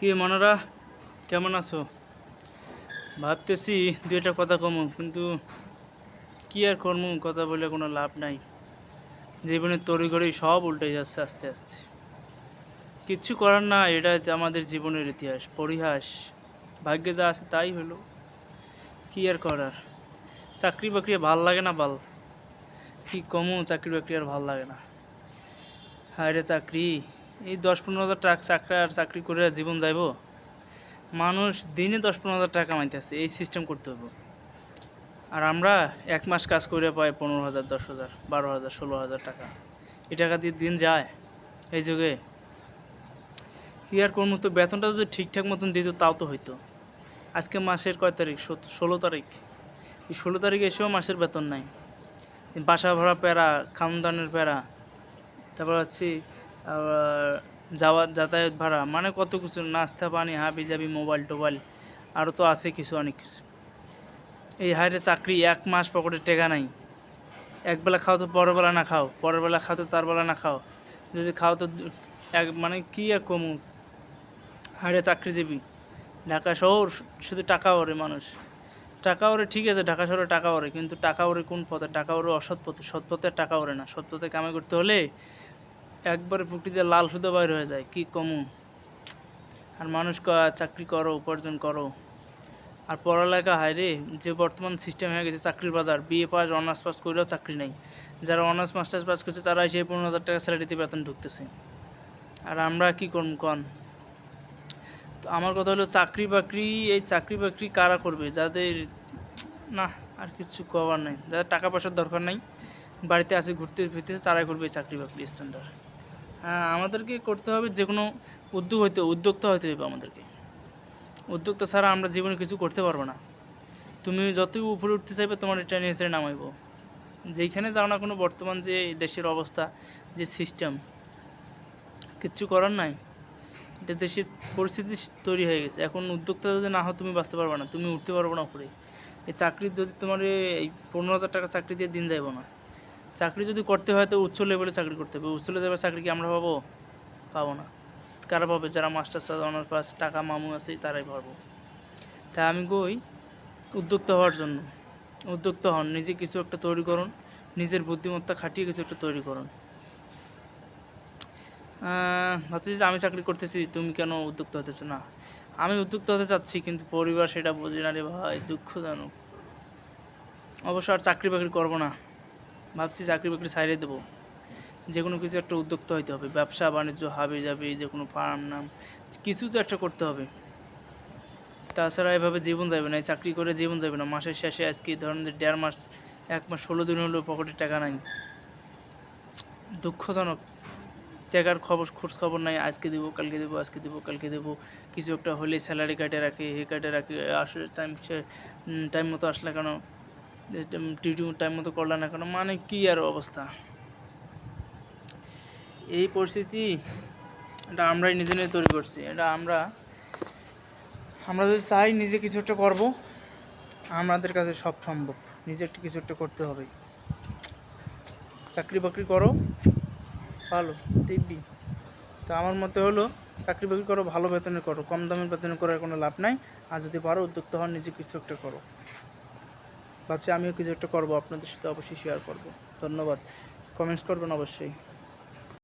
কি মনারা? কেমন আছো? ভাবতেছি দু একটা কথা কমু, কিন্তু কি আর করমু, কথা বলে কোনো লাভ নাই। জীবনের তড়িঘড়ি সব উল্টে যাচ্ছে আস্তে আস্তে। কিচ্ছু করার না, এটা আমাদের জীবনের ইতিহাস, পরিহাস। ভাগ্যে যা আছে তাই হলো। কি আর করার? চাকরি বাকরি ভালো লাগে না বাল। কি কমু, চাকরি বাকরি আর ভালো লাগে না। হায় রে চাকরি। এই দশ পনেরো হাজার টাকা চাকরি চাকরি করে জীবন যাইব। মানুষ দিনে দশ পনেরো হাজার টাকা কামাইতেছে এই সিস্টেম করতে হবে আর আমরা এক মাস কাজ করে পাই পনেরো হাজার, দশ হাজার, বারো হাজার, ষোলো হাজার টাকা। এই টাকা দিয়ে দিন যায়। এই যুগে কি আর কোন মতো বেতনটা যদি ঠিকঠাক মতন দিত, তাও তো হইতো। আজকে মাসের কয় তারিখ? ষোলো তারিখ। এই ষোলো তারিখ এসেও মাসের বেতন নাই। বাসা ভাড়া, প্যারা খামদানের প্যারা, তারপর হচ্ছে যাওয়া, যাতায়াত ভাড়া মানে কত কিছু, নাস্তা, পানি, হাবি যাবি মোবাইল টোবাইল আরও তো আছে কিছু, অনেক কিছু। এই হাইরে চাকরি এক মাস পকেটে টেকা নাই। একবেলা খাও তো পরের বেলা না খাও পরের বেলা খাও তো তার বেলা না খাও। যদি খাও তো এক মানে কি আর কমু? হাইরে চাকরিজীবী। ঢাকা শহর শুধু টাকা ওরে মানুষ। টাকা ওরে ঠিক আছে, ঢাকা শহরে টাকা ওরে, কিন্তু টাকা ওরে কোন পথে? টাকা ওরে অসৎ পথে, সৎ পথে টাকা ওরে না। সৎ পথে কামাই করতে হলে একবারে প্রকৃতিতে লাল সুতো বাইর হয়ে যায়, কি কমু? আর মানুষ চাকরি করো, উপার্জন করো। আর পড়ালেখা হায় রে যে বর্তমান সিস্টেম হয়ে গেছে চাকরির বাজার বিএ পাস অনার্স পাস করেও চাকরি নেই। যারা অনার্স মাস্টার্স পাস করছে তারা সেই পনেরো হাজার টাকা স্যালারিতে বেতন ঢুকতেছে। আর আমরা কি করব কন? তো আমার কথা হলো, চাকরি বাকরি, এই চাকরি বাকরি কারা করবে? যাদের, না, আর কিছু করার নেই। যাদের টাকা পয়সার দরকার নেই, বাড়িতে আসে ঘুরতে ফিরতেছে তারাই করবে এই চাকরি বাকরি স্ট্যান্ডার্ড আমাদেরকে করতে হবে যে কোনো উদ্যোগ হইতে, উদ্যোক্তা হইতে হবে আমাদেরকে। উদ্যোক্তা ছাড়া আমরা জীবনে কিছু করতে পারব না। তুমি যতই উপরে উঠতে চাইবে, তোমার এটা নিয়ে নামাইব। যেইখানে যাও না কোনো, বর্তমান যে দেশের অবস্থা, যে সিস্টেম কিচ্ছু করার নাই। এটা দেশের পরিস্থিতি তৈরি হয়ে গেছে। এখন উদ্যোক্তা যদি না হও, তুমি বাঁচতে পারবে না। তুমি উঠতে পারবে না উপরে। এই চাকরির যদি তোমার এই পনেরো হাজার টাকা চাকরি দিয়ে দিন যাইব না। চাকরি যদি করতে হয় তো উচ্চ লেভেলে চাকরি করতে হবে। উচ্চ লেভেলের চাকরি কি আমরা পাবো? পাবো না। কারা পাবে? যারা মাস্টার্স অনার্স পাস টাকা মামু আছে তারাই পারব। তাই আমি কই উদ্যোক্তা হওয়ার জন্য। উদ্যোক্তা হন নিজে কিছু একটা তৈরি করুন নিজের বুদ্ধিমত্তা খাটিয়ে কিছু একটা তৈরি করুন। আহ, ভাবতেছি যে আমি চাকরি করতেছি তুমি কেন উদ্যোক্তা হতেছো না আমি উদ্যোক্তা হতে চাচ্ছি কিন্তু পরিবার সেটা বোঝে না রে ভাই দুঃখজনক। অবশ্য আর চাকরি বাকরি করব না। ভাবছি চাকরি বাকরি সাইডে দেবো। যে কোনো কিছু একটা উদ্যোক্তা হইতে হবে। ব্যবসা, বাণিজ্য, হাবি যাবে যে কোনো ফার্ম, নাম, কিছু তো একটা করতে হবে। তাছাড়া এভাবে জীবন যাবে না, এই চাকরি করে জীবন যাবে না। মাসের শেষে আজকে ধরেন যে দেড় মাস, এক মাস, ষোলো দিন হলো পকেটে টাকা নাই। দুঃখজনক। টাকার খবর খোঁজ খবর নাই। আজকে দেবো, কালকে দেবো, আজকে দেবো, কালকে দেবো। কিছু একটা হলে স্যালারি কাটে রাখে হে কাটে রাখে আসলে টাইম টাইম মতো আসলে কেন ডিউটি টাইম মতো করলে না কেন? মানে কি আর অবস্থা? এই পরিস্থিতি, এটা আমরাই নিজে নিজে তৈরি করছি। এটা আমরা আমরা যদি চাই নিজে কিছু একটা করব, আমাদের কাছে সব সম্ভব। নিজে একটা কিছু একটা করতে হবে। চাকরি বাকরি করো, ভালো দিব্যি তো আমার মতে হলো, চাকরি বাকরি করো, ভালো বেতনে করো, কম দামের বেতনে করার কোনো লাভ নাই। আর যদি পারো, উদ্যোক্তা হন নিজে কিছু একটা করো। ভাবছি আমিও কিছু একটা করব আপনাদের সাথে অবশ্যই শেয়ার করব। ধন্যবাদ। কমেন্টস করবেন অবশ্যই।